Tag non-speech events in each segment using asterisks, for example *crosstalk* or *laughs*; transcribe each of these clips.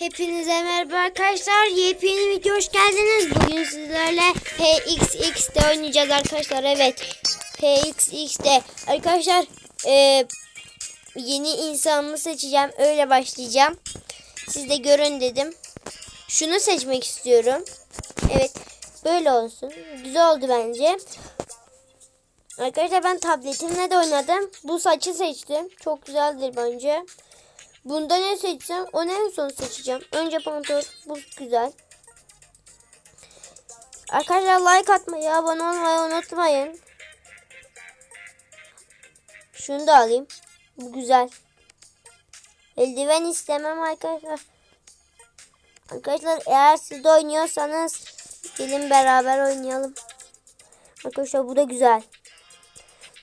Hepinize merhaba arkadaşlar. Yepyeni video hoş geldiniz. Bugün sizlerle PXX'de oynayacağız arkadaşlar. Evet. PXX'de. Arkadaşlar e, yeni insanımı seçeceğim. Öyle başlayacağım. Siz de görün dedim. Şunu seçmek istiyorum. Evet. Böyle olsun. Güzel oldu bence. Arkadaşlar ben tabletimle de oynadım. Bu saçı seçtim. Çok güzeldir bence. Bunda ne seçsem onu en son seçeceğim. Önce pantolon. Bu güzel. Arkadaşlar like atmayı, abone olmayı unutmayın. Şunu da alayım. Bu güzel. Eldiven istemem arkadaşlar. Arkadaşlar eğer siz de oynuyorsanız gelin beraber oynayalım. Arkadaşlar bu da güzel.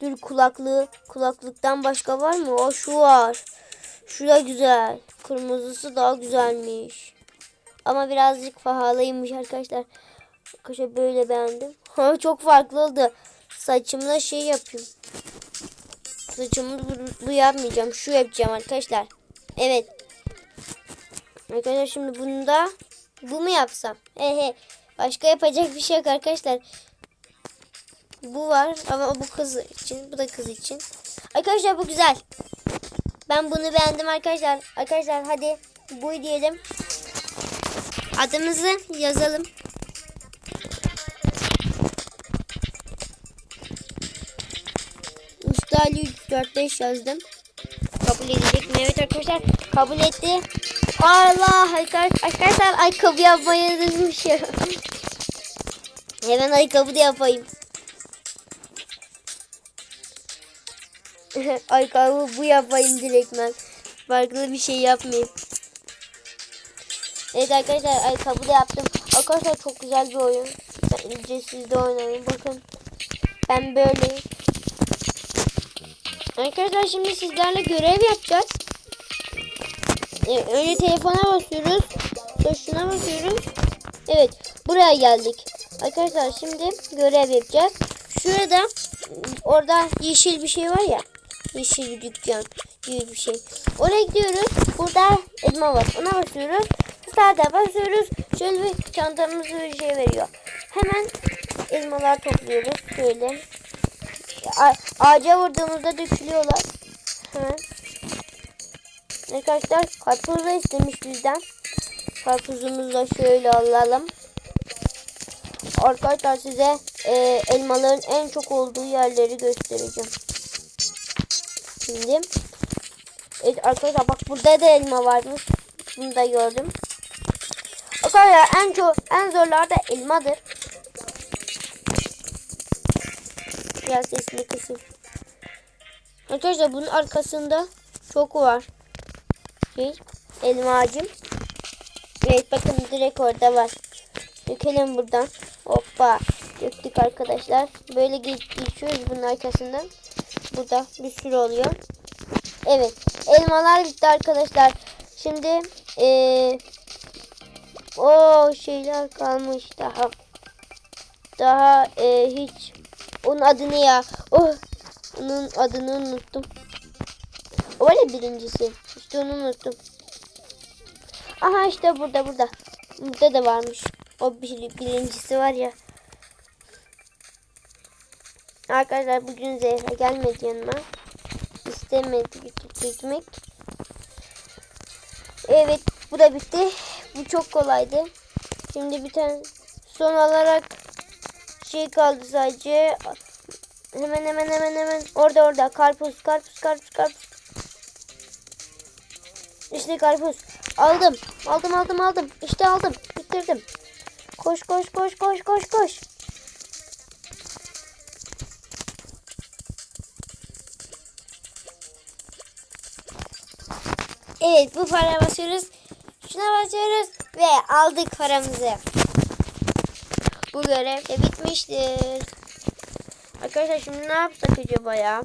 Dur kulaklığı. Kulaklıktan başka var mı? O şu var. Şu da güzel. Kırmızısı daha güzelmiş. Ama birazcık pahalıymış arkadaşlar. Arkadaşlar böyle beğendim. *laughs* Ha, çok farklı oldu. Saçımla şey yapayım. Saçımı bu, bu yapmayacağım. Şu yapacağım arkadaşlar. Evet. Arkadaşlar şimdi bunu da bu mu yapsam? He he. Başka yapacak bir şey yok arkadaşlar. Bu var ama bu kız için. Bu da kız için. Arkadaşlar bu güzel. Ben bunu beğendim arkadaşlar. Arkadaşlar hadi bu diyelim. Adımızı yazalım. Usta Ali 345 yazdım. Kabul edecek mi? Evet arkadaşlar kabul etti. Allah arkadaşlar ayakkabı yapmayı unutmuşum. *laughs* Hemen ayakkabı da yapayım. *laughs* ayakkabı bu yapayım direktmen. Farklı bir şey yapmayayım. Evet arkadaşlar ayakkabı da yaptım. Arkadaşlar çok güzel bir oyun. Bence siz de oynayın. Bakın. Ben böyleyim. Arkadaşlar şimdi sizlerle görev yapacağız. Ee, önce telefona basıyoruz. Sonra şuna basıyoruz. Evet. Buraya geldik. Arkadaşlar şimdi görev yapacağız. Şurada orada yeşil bir şey var ya. Yeşil bir dükkan gibi bir şey. Oraya gidiyoruz. Burada elma var. Ona basıyoruz. Start'a basıyoruz. Şöyle bir çantamız bir şey veriyor. Hemen elmalar topluyoruz. Şöyle. A ağaca vurduğumuzda dökülüyorlar. Hemen. Arkadaşlar karpuz da istemiş bizden. Karpuzumuzu da şöyle alalım. Arkadaşlar size e, elmaların en çok olduğu yerleri göstereceğim. Şimdi evet arkadaşlar bak burada da elma varmış. Bunu da gördüm. Arkadaşlar en çok en zorlar da elmadır. Biraz sesini kısayım. Arkadaşlar bunun arkasında çok var. Şey, elma ağacım. Evet bakın direkt orada var. Dökelim buradan. Hoppa. Döktük arkadaşlar. Böyle geç, geçiyoruz bunun arkasından. Burada bir sürü oluyor. Evet. Elmalar bitti arkadaşlar. Şimdi ee, o şeyler kalmış daha. Daha ee, hiç onun adı ne ya? Oh, onun adını unuttum. O var ya birincisi. İşte onu unuttum. Aha işte burada burada. Burada da varmış. O bir, birincisi var ya. Arkadaşlar bugün Zehra gelmedi yanıma. İstemedi gitmek. Evet bu da bitti. Bu çok kolaydı. Şimdi bir tane son olarak şey kaldı sadece. Hemen hemen hemen hemen orada orada karpuz karpuz karpuz karpuz. İşte karpuz. Aldım. Aldım aldım aldım. İşte aldım. Bitirdim. Koş koş koş koş koş koş. Evet bu para basıyoruz. Şuna basıyoruz ve aldık paramızı. Bu görev de bitmiştir. Arkadaşlar şimdi ne yapsak acaba ya?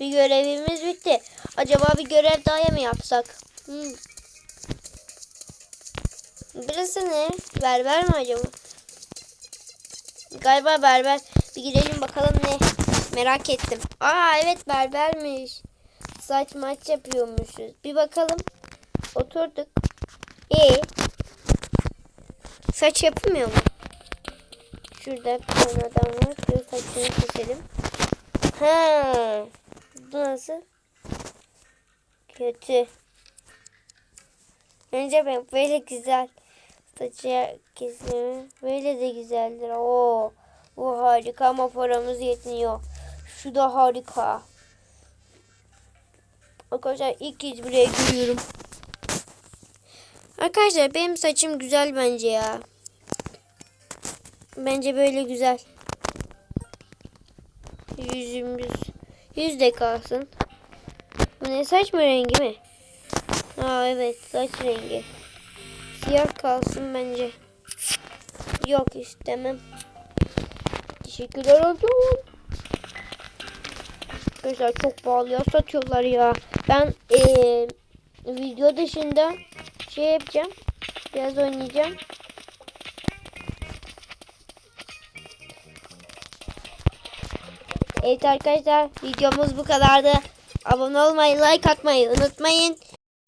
Bir görevimiz bitti. Acaba bir görev daha mı yapsak? Hmm. Burası ne? Berber mi acaba? Galiba berber. Bir girelim bakalım ne? Merak ettim. Aa evet berbermiş. Saç maç yapıyormuşuz. Bir bakalım. Oturduk. İyi. Saç yapılmıyor mu? Şurada bir adam var. Şöyle saçını keselim. Ha. Bu nasıl? Kötü. Önce ben böyle güzel saçı kesimi. Böyle de güzeldir. Oo. Bu harika ama paramız yetmiyor. Şu da harika. Arkadaşlar ilk kez buraya giriyorum. Arkadaşlar benim saçım güzel bence ya. Bence böyle güzel. Yüzümüz. Yüz de kalsın. Bu ne saç mı rengi mi? Aa evet saç rengi. Siyah kalsın bence. Yok istemem. Teşekkürler olsun. Arkadaşlar çok pahalıya satıyorlar ya. Ben eee, video dışında şey yapacağım. Biraz oynayacağım. Evet arkadaşlar videomuz bu kadardı. Abone olmayı, like atmayı unutmayın.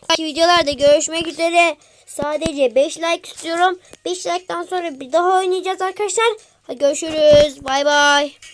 Sonraki videolarda görüşmek üzere. Sadece 5 like istiyorum. 5 like'tan sonra bir daha oynayacağız arkadaşlar. Görüşürüz. Bay bay.